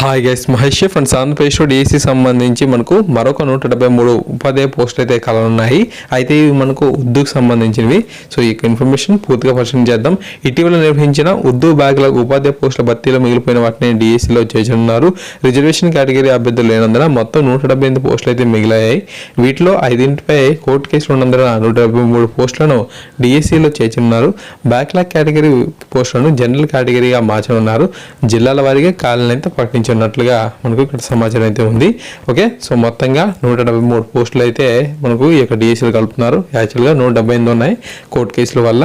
Hi guys Mahesh friends ఆంధ్రప్రదేశ్లో DSC సంబంధించి మనకు మరొక నూట డెబ్బై మూడు ఉపాధ్యాయ పోస్టులు అయితే కలనున్నాయి అయితే ఇవి మనకు ఉర్దూకు సంబంధించినవి. సో ఈ ఇన్ఫర్మేషన్ పూర్తిగా పరిశీలన చేద్దాం. ఇటీవల నిర్వహించిన ఉర్దూ బ్యాగ్ల ఉపాధ్యాయ పోస్టుల భర్తీలో మిగిలిపోయిన వాటిని డిఎస్సిలో చేర్చనున్నారు. రిజర్వేషన్ కేటగిరీ అభ్యర్థులు లేనందున మొత్తం నూట డెబ్బై ఎనిమిది పోస్టులు అయితే మిగిలాయి వీటిలో ఐదింటిపై కోర్టు కేసులు ఉన్నందున నూట డెబ్బై మూడు పోస్టులను డిఎస్సిలో చేర్చనున్నారు. బ్యాక్లాగ్ కేటగిరీ పోస్టులను జనరల్ కేటగిరీగా మార్చనున్నారు. జిల్లాల వారీగా కాలనైతే ప్రకటించారు ప్రకటించున్నట్లుగా మనకు ఇక్కడ సమాచారం అయితే ఉంది. ఓకే? సో మొత్తంగా నూట డెబ్బై మూడు పోస్టులు అయితే మనకు ఈ యొక్క డిఎస్సీలు కలుపుతున్నారు. యాక్చువల్గా నూట డెబ్బై ఎనిమిది ఉన్నాయి కోర్టు కేసుల వల్ల.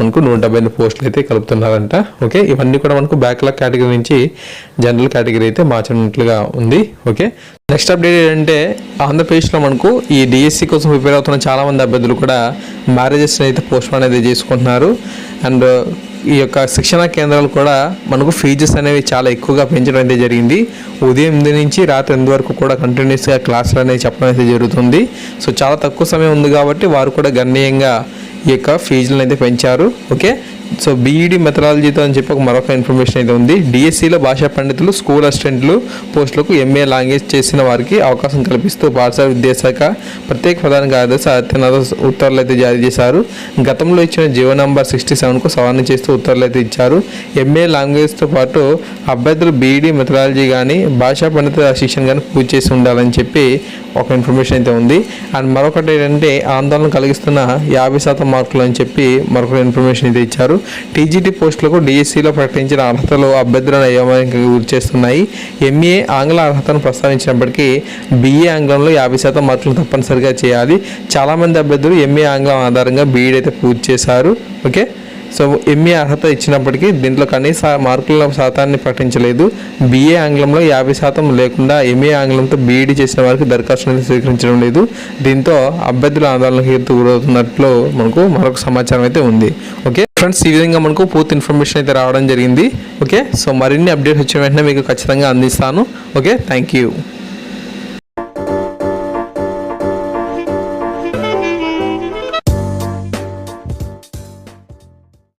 మనకు నూట డెబ్బై ఎనిమిది పోస్టులు అయితే కలుపుతున్నారంట. ఓకే? ఇవన్నీ కూడా మనకు బ్యాక్లాగ్ కేటగిరీ నుంచి జనరల్ కేటగిరీ అయితే మార్చినట్లుగా ఉంది. ఓకే? నెక్స్ట్ అప్డేట్ ఏంటంటే ఆంధ్రప్రదేశ్లో మనకు ఈ డిఎస్సి కోసం ప్రిపేర్ అవుతున్న చాలామంది అభ్యర్థులు కూడా మ్యారేజెస్ అయితే పోస్ట్పోన్ అనేది అయితే చేసుకుంటున్నారు. అండ్ ఈ యొక్క శిక్షణా కేంద్రాలు కూడా మనకు ఫీజెస్ అనేవి చాలా ఎక్కువగా పెంచడం అయితే జరిగింది. ఉదయం ఎనిమిది నుంచి రాత్రి ఎనిమిది వరకు కూడా కంటిన్యూస్గా క్లాసులు అనేవి చెప్పడం అయితే జరుగుతుంది. సో చాలా తక్కువ సమయం ఉంది కాబట్టి వారు కూడా గణనీయంగా ఈ యొక్క ఫీజులను అయితే పెంచారు. ఓకే సో బీఈడి మెథడాలజీతో అని చెప్పి ఒక మరొక ఇన్ఫర్మేషన్ అయితే ఉంది. డిఎస్సిలో భాషా పండితులు స్కూల్ అసిస్టెంట్లు పోస్టులకు ఎంఏ లాంగ్వేజ్ చేసిన వారికి అవకాశం కల్పిస్తూ పాఠశాల విద్యాశాఖ ప్రత్యేక ప్రధాన కార్యదర్శి ఆదిత్యనాథ్ ఉత్తర్వులు అయితే జారీ చేశారు. గతంలో ఇచ్చిన జీవో నంబర్ సిక్స్టీ సెవెన్కు సవరణ చేస్తూ ఉత్తర్వులు అయితే ఇచ్చారు. ఎంఏ లాంగ్వేజ్తో పాటు అభ్యర్థులు బీఈడి మెథడాలజీ కానీ భాషా పండిత శిక్షణ కానీ పూర్తి చేసి ఉండాలని చెప్పి ఒక ఇన్ఫర్మేషన్ అయితే ఉంది. అండ్ మరొకటి ఏంటంటే ఆందోళన కలిగిస్తున్న యాభై శాతం మార్కులు అని చెప్పి మరొక ఇన్ఫర్మేషన్ అయితే ఇచ్చారు. టీజీటీ పోస్టులకు డిఎస్సిలో ప్రకటించిన అర్హతలు అభ్యర్థులను అయోమయానికి గురి చేస్తున్నాయి ఎంఏ ఆంగ్ల అర్హతను ప్రస్తావించినప్పటికీ బీఏ ఆంగ్లంలో యాభై శాతం మార్కులు తప్పనిసరిగా చేయాలి. చాలామంది అభ్యర్థులు ఎంఏ ఆంగ్లం ఆధారంగా బీఈడి అయితే పూర్తి చేశారు. ఓకే? సో ఎంఏ అర్హత ఇచ్చినప్పటికీ దీంట్లో కనీస మార్కుల శాతాన్ని ప్రకటించలేదు. బీఏ ఆంగ్లంలో యాభై శాతం లేకుండా ఎంఏ ఆంగ్లంతో బీఈడి చేసిన వారికి దరఖాస్తు స్వీకరించడం లేదు. దీంతో అభ్యర్థుల ఆందోళనకి గురవుతున్నట్లు మనకు మరొక సమాచారం అయితే ఉంది. ఓకే? ఫ్రెండ్స్ ఈ విధంగా మనకు పూర్తి ఇన్ఫర్మేషన్ అయితే రావడం జరిగింది. ఓకే సో మరిన్ని అప్డేట్స్ వచ్చిన వెంటనే మీకు ఖచ్చితంగా అందిస్తాను. Okay thank you